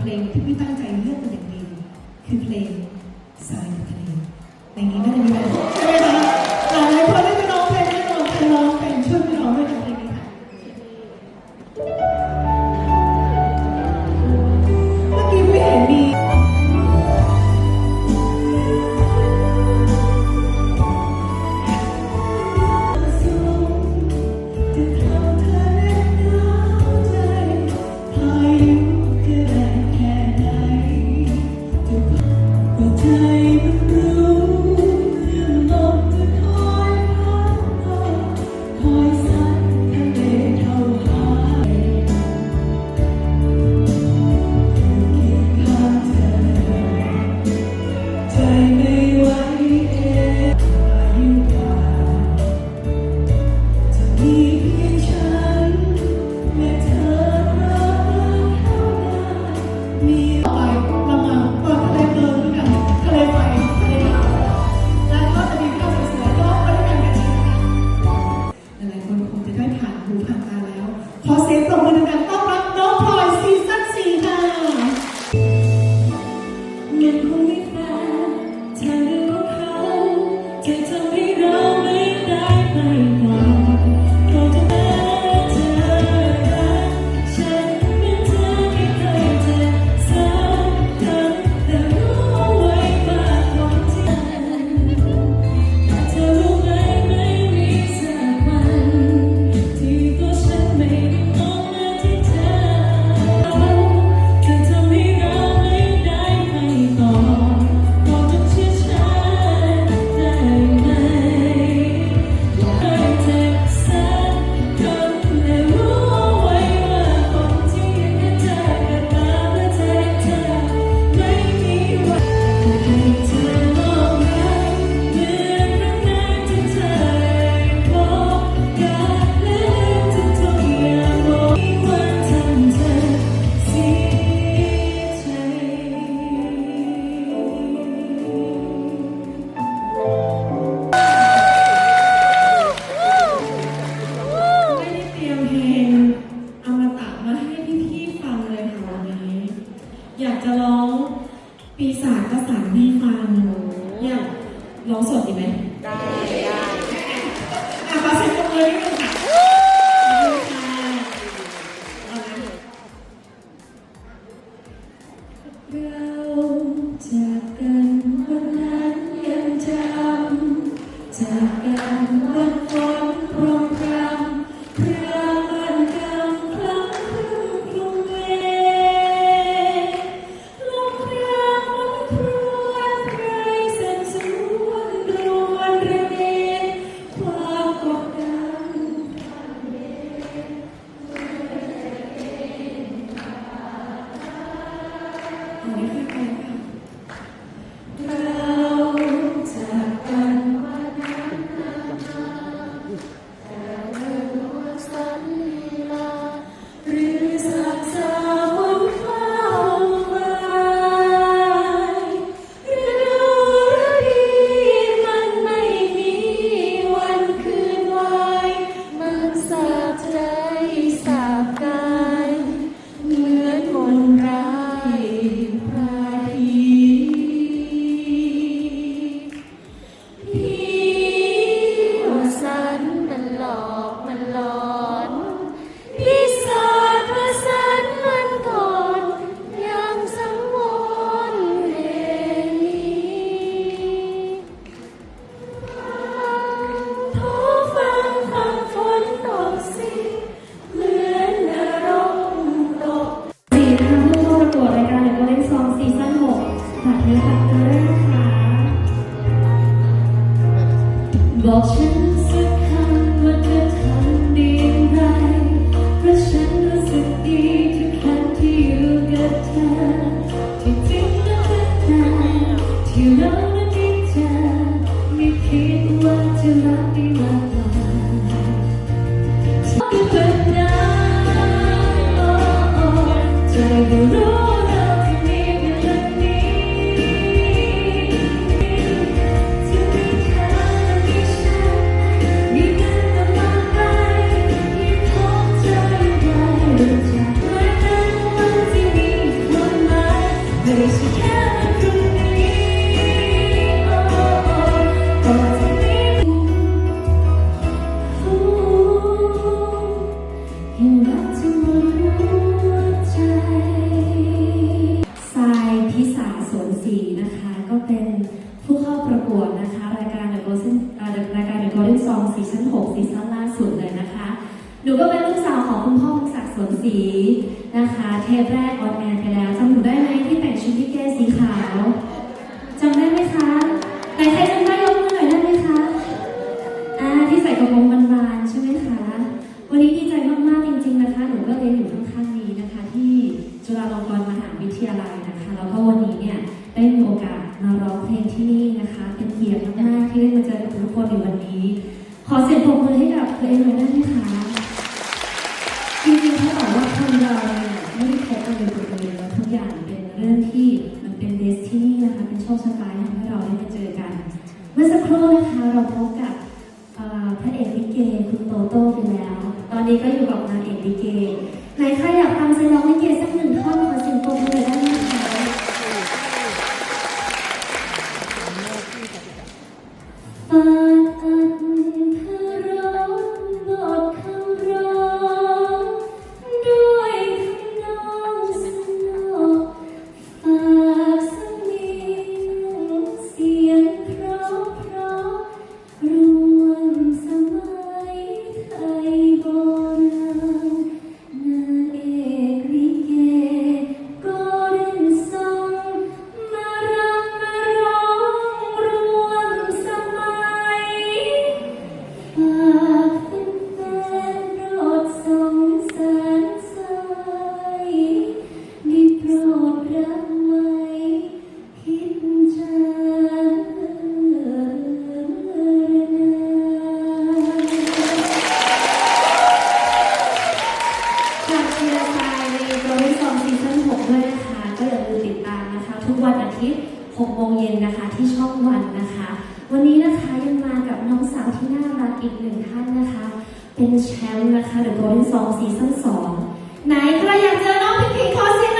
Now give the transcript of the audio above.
เพลงที่ไม่ตั้งใจ se quedan No. สุดเลยนะคะ หนูก็เป็นลูกสาวของคุณพ่อพงศักดิ์สวนศรีนะคะ เทปแรกออนแอร์ไปแล้วจำหนูได้ไหมที่แต่งชุดลิเกสีขาวจำได้ไหมคะไหนใครจำได้ยกมือหน่อยได้ไหมคะอ่าที่ใส่กระโปรงบานๆใช่ไหมคะ วันนี้ดีใจมากๆจริง ๆนะคะ หนูก็เรียนอยู่ข้างๆนี้นะคะ ที่จุฬาลงกรณ์มหาวิทยาลัยนะคะ แล้วก็วันนี้เนี่ยได้มีโอกาสมาร้องเพลงที่นี่นะคะ เป็นเกียรติมากๆที่ได้มาเจอกับทุกคนในวันนี้ ขอเสียงปรบมือให้กับตัวเองหน่อยได้ไหมคะจริงๆเขาบอกว่าคนเราเนี่ยไม่ได้พบกันโดยตัวเองแล้วทุกอย่างเป็นเรื่องที่มันเป็นเดสที่นี่นะคะเป็นโชคชะตาที่ทำให้เราได้มาเจอกัน เมื่อสักครู่นะคะเราพบกับพระเอกลิเกคุณโตโต้ไปแล้ว ตอนนี้ก็อยู่กับนางเอกลิเกไหนใครอยากฟังเซร้องลิเกสักหนึ่งท่อนขอเสียงปรบมือได้ไหม 6โมงเย็นนะคะที่ช่องวันนะคะ วันนี้นะคะยังมากับน้องสาวที่น่ารักอีกหนึ่งท่านนะคะ เป็นแชมป์นะคะเดอะโกลเด้นซองซีซั่น2ไหนใครอยากเจอน้องพิงพิงขอเสียง